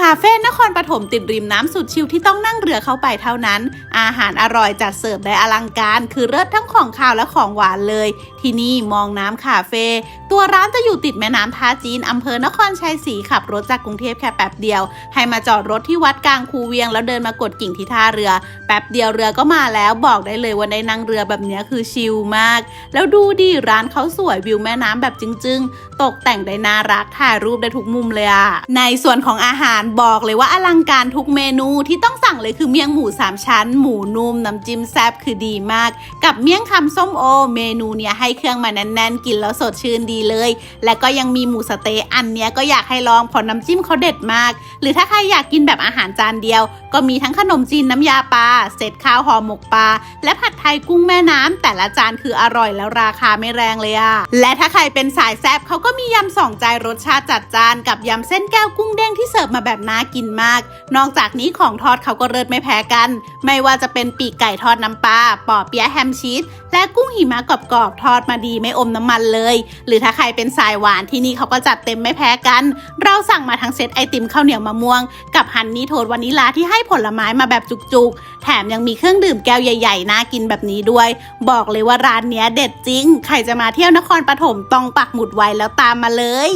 คาเฟ่นครปฐมติดริมน้ำสุดชิลที่ต้องนั่งเรือเข้าไปเท่านั้น อาหารอร่อยจัดเสิร์ฟได้อลังการ คือเลิศทั้งของคาวและของหวานเลย ที่นี่มองน้ำคาเฟ่ตัวร้านจะอยู่ติดแม่น้ำท่าจีนอำเภอนครชัยศรีขับรถจากกรุงเทพแค่แป๊บเดียว ให้มาจอดรถที่วัดกลางคูเวียง แล้วเดินมากดกิ่งที่ท่าเรือ แป๊บเดียวเรือก็มาแล้วบอกได้เลยว่าได้นั่งเรือแบบนี้คือชิลมาก แล้วดูดิร้านเขาสวยวิวแม่น้ำแบบจึ้งๆ ตกแต่งได้น่ารักถ่ายรูปได้ทุกมุมเลยอะในส่วนของอาหารบอกเลยว่าอลังการทุกเมนูที่ต้องสั่งเลยคือเมี่ยงหมูสามชั้น หมูนุ่มน้ำจิ้มแซ่บคือดีมาก กับเมี่ยงคำส้มโอ เมนูเนี้ยให้เครื่องมาแน่นๆ กินแล้วสดชื่นดีเลย และก็ยังมีหมูสเต๊ะอันเนี้ยก็อยากให้ลองเพราะน้ำจิ้มเขาเด็ดมาก หรือถ้าใครอยากกินแบบอาหารจานเดียว ก็มีทั้งขนมจีนน้ำยาปลาเซตข้าวห่อหมกปลาและผัดไทยกุ้งแม่น้ำแต่ละจานคืออร่อยแล้วราคาไม่แรงเลยอะและถ้าใครเป็นสายแซ่บเขาก็มียำสองใจรสชาติจัดจานกับยำเส้นแก้วกุ้งเด้งที่เสิร์ฟมาแบบน่ากินมาก นอกจากนี้ของทอดเขาก็เลิศไม่แพ้กัน ไม่ว่าจะเป็นปีกไก่ทอดน้ำปลาปอเปี๊ยะแฮมชีส และกุ้งหิมะกรอบๆทอดมาดีไม่อมน้ำมันเลย หรือถ้าใครเป็นสายหวานที่นี่เขาก็จัดเต็มไม่แพ้กัน เราสั่งมาทั้งเซตไอติมข้าวเหนียวมะม่วง กับฮันนี่โทสวานิลาที่ให้ผลไม้มาแบบจุกๆ แถมยังมีเครื่องดื่มแก้วใหญ่ๆน่ากินแบบนี้ด้วย บอกเลยว่าร้านเนี้ยเด็ดจริง ใครจะมาเที่ยวนครปฐมต้องปักหมุดไว้แล้วตามมาเลย